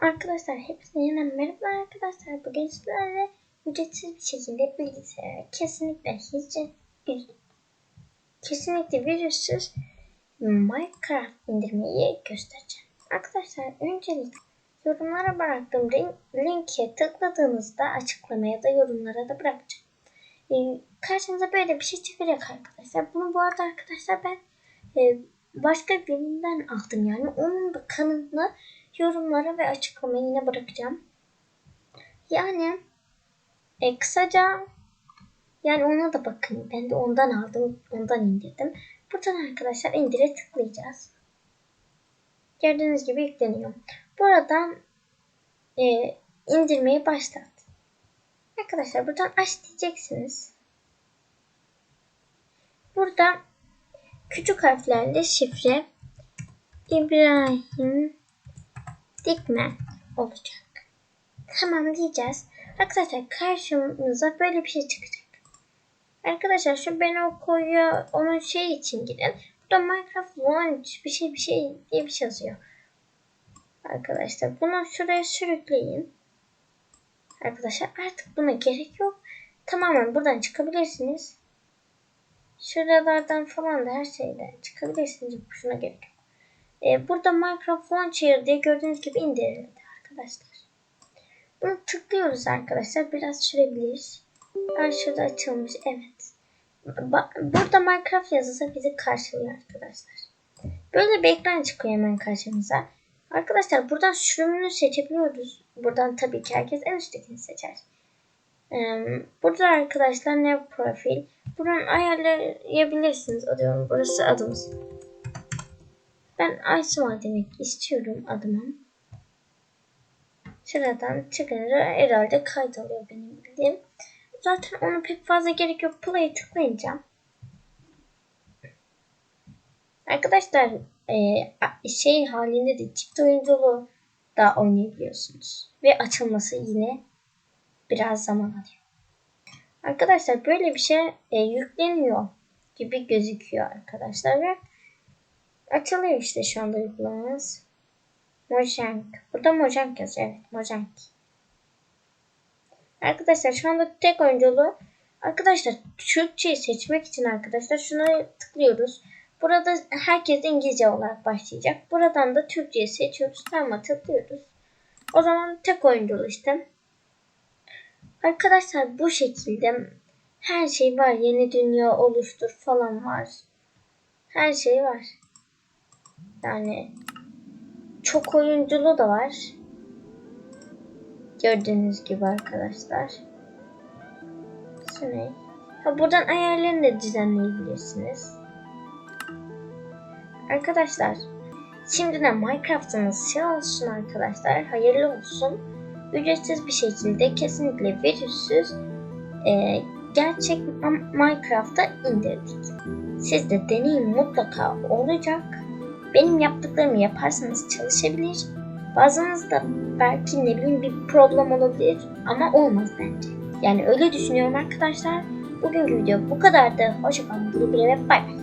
Arkadaşlar hepsine yeniden merhaba arkadaşlar. Bugün sizlerle ücretsiz bir şekilde bilgisayara kesinlikle hiç kesinlikle virüssüz Minecraft indirmeyi göstereceğim. Arkadaşlar öncelikle yorumlara bıraktığım link, linke tıkladığınızda açıklamaya da yorumlara da bırakacağım. Ee, karşınıza böyle bir şey çıkacak arkadaşlar. Bunu bu arada arkadaşlar ben e, başka birinden aldım yani. Onun da kanalını yorumlara ve açıklamaya yine bırakacağım. Yani e, kısaca yani ona da bakın. Ben de ondan aldım. Ondan indirdim. Buradan arkadaşlar indire tıklayacağız. Gördüğünüz gibi yükleniyor. Buradan e, indirmeyi başlat. Arkadaşlar buradan aç diyeceksiniz. Burada küçük harflerle şifre İbrahim Dikmen olacak. Tamam diyeceğiz. Arkadaşlar karşımıza böyle bir şey çıkacak. Arkadaşlar şu ben o koyuyor onun şey için girin. Burada Minecraft Launch bir şey bir şey diye bir şey yazıyor. Arkadaşlar bunu şuraya sürükleyin. Arkadaşlar artık buna gerek yok. Tamamen buradan çıkabilirsiniz. Şuralardan falan da her şeyden çıkabilirsiniz. Şuna gerek yok. Ee, burada Minecraft Launcher gördüğünüz gibi indirildi arkadaşlar. Bunu tıklıyoruz arkadaşlar. Biraz sürebilir. Ben şurada açılmış. Evet. Burada Minecraft yazısı bizi karşılıyor arkadaşlar. Böyle bir ekran çıkıyor hemen karşımıza. Arkadaşlar buradan sürümünü seçebiliyoruz. Buradan tabii ki herkes en üsttekini seçer. Burada arkadaşlar ne profil. Buradan ayarlayabilirsiniz. Adıyorum burası adımız. Ben Aysma demek istiyorum adıma. Şuradan çıkınca herhalde kaydoluyor benim bildiğim. Zaten ona pek fazla gerek yok. Play'e tıklayınca. Arkadaşlar e, şey halinde de çift oyunculu da oynayabiliyorsunuz. Ve açılması yine biraz zaman alıyor. Arkadaşlar böyle bir şey e, yükleniyor gibi gözüküyor arkadaşlar ve açılıyor işte şu anda uygulamamız. Mojang. Burada Mojang yazıyor. Evet Mojang. Arkadaşlar şu anda tek oyunculu. Arkadaşlar Türkçeyi seçmek için arkadaşlar şuna tıklıyoruz. Burada herkes İngilizce olarak başlayacak. Buradan da Türkçeyi seçiyoruz. Tamam tıklıyoruz. O zaman tek oyunculu işte. Arkadaşlar bu şekilde her şey var. Yeni dünya oluştur falan var. Her şey var. Yani çok oyunculu da var. Gördüğünüz gibi arkadaşlar. Şunu. Ha buradan ayarlarını da düzenleyebilirsiniz. Arkadaşlar şimdiden Minecraft'ınız şey olsun arkadaşlar. Hayırlı olsun. Ücretsiz bir şekilde kesinlikle virüssüz e, gerçek Minecraft'a indirdik. Sizde deneyim mutlaka olacak. Benim yaptıklarımı yaparsanız çalışabilir. Bazınızda belki ne bileyim bir problem olabilir ama olmaz bence. Yani öyle düşünüyorum arkadaşlar. Bugünkü video bu kadardı. Hoşçakalın. Güle güle ve bay bay.